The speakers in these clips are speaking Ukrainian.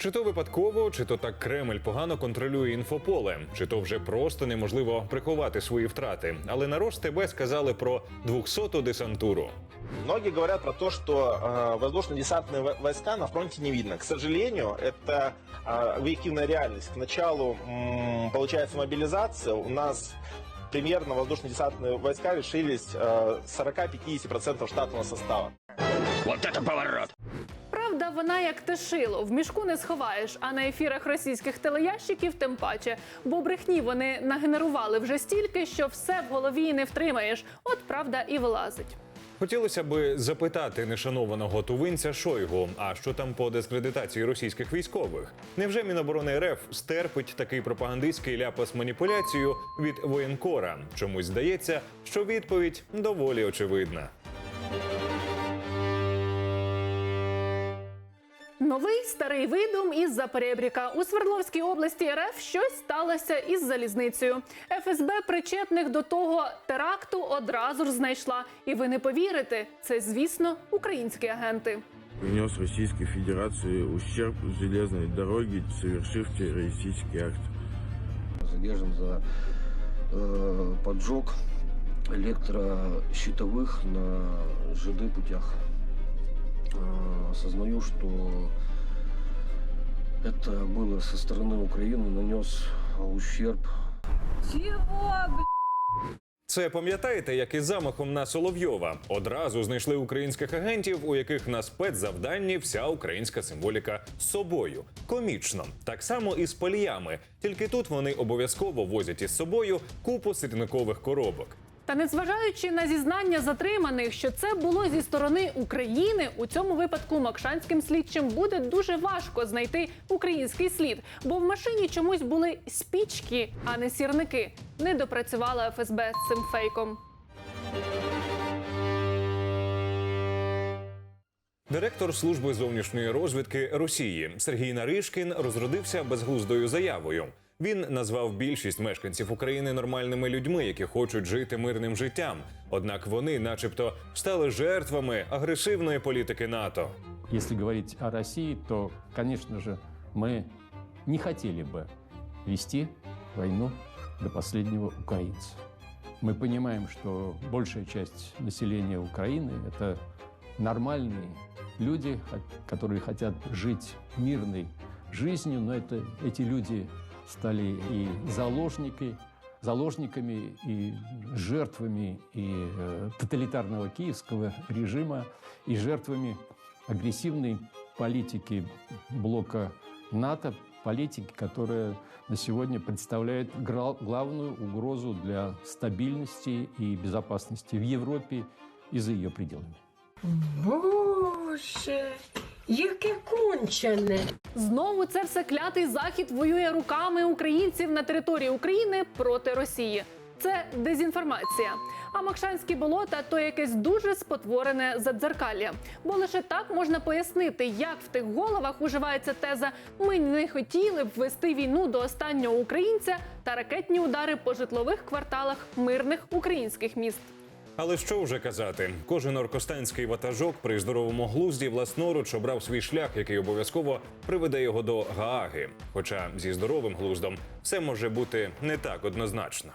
Чи то випадково, чи то так Кремль погано контролює інфополе, чи то вже просто неможливо приховати свої втрати. Але на ТБ сказали про 200-ту десантуру. Многие говорят про то, что э, воздушно-десантные во- войска на фронте не видно. К сожалению, это э, объективная реальность. К началу, м, получается, мобилизация у нас примерно воздушно-десантные войска лишились э, 40-50% штатного состава. Правда, вона як те шило, в мішку не сховаєш, а на ефірах російських телеящиків тим паче. Бо брехні вони нагенерували вже стільки, що все в голові не втримаєш. От правда і вилазить. Хотілося би запитати нешанованого тувинця Шойгу, а що там по дискредитації російських військових? Невже Міноборони РФ стерпить такий пропагандистський ляпас маніпуляцію від воєнкора? Чомусь здається, що відповідь доволі очевидна. Новий старий видум із Запорєбріка. У Свердловській області РФ щось сталося із залізницею. ФСБ причетних до того теракту одразу ж знайшла. І ви не повірите, це звісно українські агенти. принес Российской Федерации ущерб железной дороге, совершив террористический акт. задержан за э, поджог электрощитовых на ЖД путях. Э, осознаю, что это было со стороны Украины, нанес ущерб Це пам'ятаєте, як із замахом на Соловйова одразу знайшли українських агентів, у яких на спецзавданні вся українська символіка з собою. Комічно, так само і з паліями. Тільки тут вони обов'язково возять із собою купу сірникових коробок. Та незважаючи на зізнання затриманих, що це було зі сторони України, у цьому випадку макшанським слідчим буде дуже важко знайти український слід, бо в машині чомусь були спічки, а не сірники. Не допрацювала ФСБ з цим фейком. Директор служби зовнішньої розвідки Росії Сергій Наришкін розродився безглуздою заявою. Він назвав більшість мешканців України нормальними людьми, які хочуть жити мирним життям. Однак вони, начебто, стали жертвами агресивної політики НАТО. Если говорить о России, то, конечно же, мы не хотели бы вести войну до последнего украинца. Мы понимаем, что большая часть населения Украины – это нормальные люди, хо- которые хотят жить мирной жизнью, но это, эти люди стали и заложники, заложниками, и жертвами и э, тоталитарного киевского режима, и жертвами агрессивной политики блока НАТО, политики, которая на сегодня представляет главную угрозу для стабильности и безопасности в Европе и за ее пределами. Боже, яке кончене. Знову це все клятий захід воює руками українців на території України проти Росії. Це дезінформація. А Макшанські болота то якесь дуже спотворене задзеркалля. Бо лише так можна пояснити, як в тих головах уживається теза Ми не хотіли б вести війну до останнього українця та ракетні удари по житлових кварталах мирних українських міст. Але що вже казати? Кожен оркостанський ватажок при здоровому глузді власноруч обрав свій шлях, який обов'язково приведе його до Гааги. Хоча зі здоровим глуздом все може бути не так однозначно.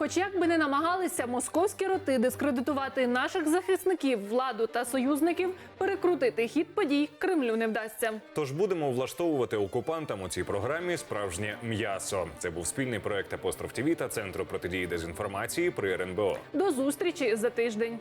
Хоч як би не намагалися московські роти дискредитувати наших захисників, владу та союзників, перекрутити хід подій Кремлю не вдасться. Тож будемо влаштовувати окупантам у цій програмі справжнє м'ясо. Це був спільний проект Апостроф ТВ та Центру протидії дезінформації при РНБО. До зустрічі за тиждень.